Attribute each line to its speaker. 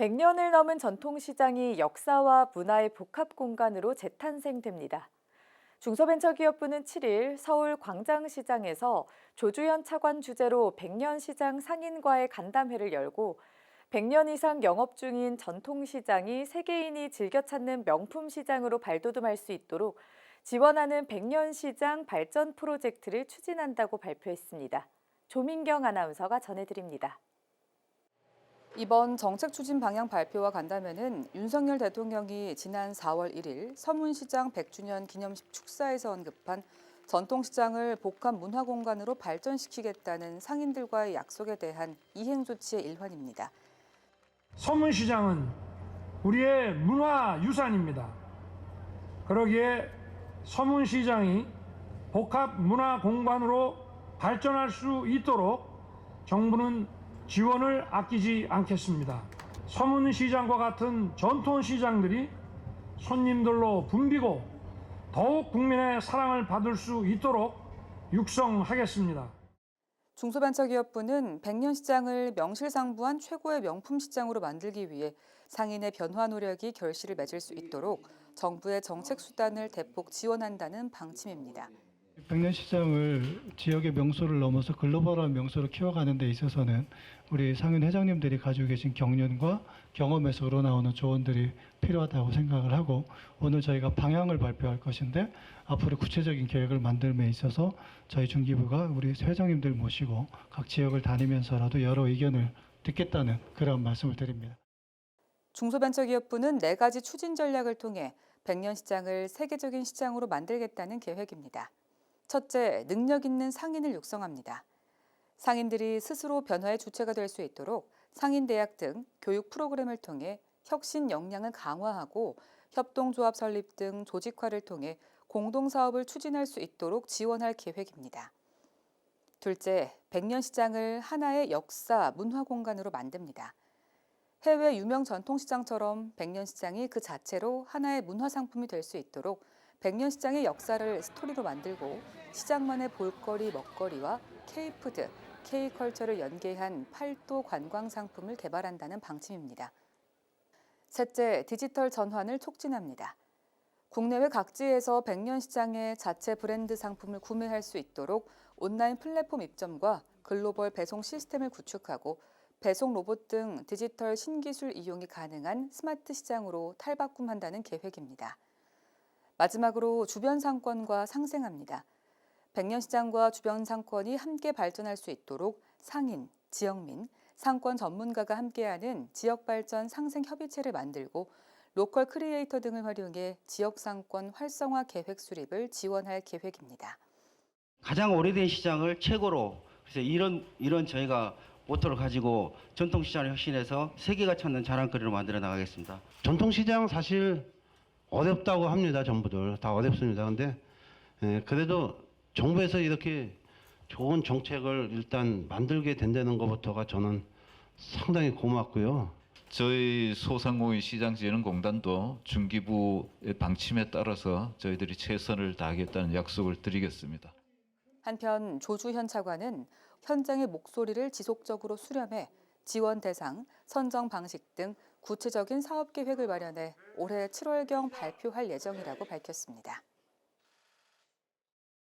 Speaker 1: 100년을 넘은 전통시장이 역사와 문화의 복합 공간으로 재탄생됩니다. 중소벤처기업부는 7일 서울 광장시장에서 조주현 차관 주재로 100년 시장 상인과의 간담회를 열고 100년 이상 영업 중인 전통시장이 세계인이 즐겨 찾는 명품 시장으로 발돋움할 수 있도록 지원하는 100년 시장 발전 프로젝트를 추진한다고 발표했습니다. 조민경 아나운서가 전해드립니다.
Speaker 2: 이번 정책 추진 방향 발표와 간담회는 윤석열 대통령이 지난 4월 1일 서문시장 100주년 기념식 축사에서 언급한 전통시장을 복합 문화공간으로 발전시키겠다는 상인들과의 약속에 대한 이행 조치의 일환입니다.
Speaker 3: 서문시장은 우리의 문화유산입니다. 그러기에 서문시장이 복합 문화공간으로 발전할 수 있도록 정부는 지원을 아끼지 않겠습니다. 서문시장과 같은 전통시장들이 손님들로 붐비고 더욱 국민의 사랑을 받을 수 있도록 육성하겠습니다.
Speaker 2: 중소벤처기업부는 100년 시장을 명실상부한 최고의 명품 시장으로 만들기 위해 상인의 변화 노력이 결실을 맺을 수 있도록 정부의 정책 수단을 대폭 지원한다는 방침입니다.
Speaker 4: 백년 시장을 지역의 명소를 넘어서 글로벌한 명소로 키워가는 데 있어서는 우리 상인 회장님들이 가지고 계신 경륜과 경험에서 우러나오는 조언들이 필요하다고 생각을 하고 오늘 저희가 방향을 발표할 것인데 앞으로 구체적인 계획을 만들에 있어서 저희 중기부가 우리 회장님들 모시고 각 지역을 다니면서라도 여러 의견을 듣겠다는 그런 말씀을 드립니다.
Speaker 2: 중소벤처기업부는 네 가지 추진 전략을 통해 100년 시장을 세계적인 시장으로 만들겠다는 계획입니다. 첫째, 능력 있는 상인을 육성합니다. 상인들이 스스로 변화의 주체가 될 수 있도록 상인대학 등 교육 프로그램을 통해 혁신 역량을 강화하고 협동조합 설립 등 조직화를 통해 공동사업을 추진할 수 있도록 지원할 계획입니다. 둘째, 100년 시장을 하나의 역사, 문화 공간으로 만듭니다. 해외 유명 전통시장처럼 100년 시장이 그 자체로 하나의 문화 상품이 될 수 있도록 100년 시장의 역사를 스토리로 만들고 시장만의 볼거리, 먹거리와 K푸드, K컬처를 연계한 팔도 관광 상품을 개발한다는 방침입니다. 셋째, 디지털 전환을 촉진합니다. 국내외 각지에서 100년 시장의 자체 브랜드 상품을 구매할 수 있도록 온라인 플랫폼 입점과 글로벌 배송 시스템을 구축하고 배송 로봇 등 디지털 신기술 이용이 가능한 스마트 시장으로 탈바꿈한다는 계획입니다. 마지막으로 주변 상권과 상생합니다. 백년 시장과 주변 상권이 함께 발전할 수 있도록 상인, 지역민, 상권 전문가가 함께하는 지역 발전 상생 협의체를 만들고 로컬 크리에이터 등을 활용해 지역 상권 활성화 계획 수립을 지원할 계획입니다.
Speaker 5: 가장 오래된 시장을 최고로 그래서 이런 이런 저희가 모토를 가지고 전통 시장을 혁신해서 세계가 찾는 자랑거리로 만들어 나가겠습니다.
Speaker 6: 전통시장 사실 어렵다고 합니다. 전부들 다 어렵습니다. 근데 예, 그래도 정부에서 이렇게 좋은 정책을 일단 만들게 된다는 것부터가 저는 상당히 고맙고요.
Speaker 7: 저희 소상공인 시장진흥공단도 중기부의 방침에 따라서 저희들이 최선을 다하겠다는 약속을 드리겠습니다.
Speaker 2: 한편 조주현 차관은 현장의 목소리를 지속적으로 수렴해 지원 대상, 선정 방식 등 구체적인 사업 계획을 마련해 올해 7월경 발표할 예정이라고 밝혔습니다.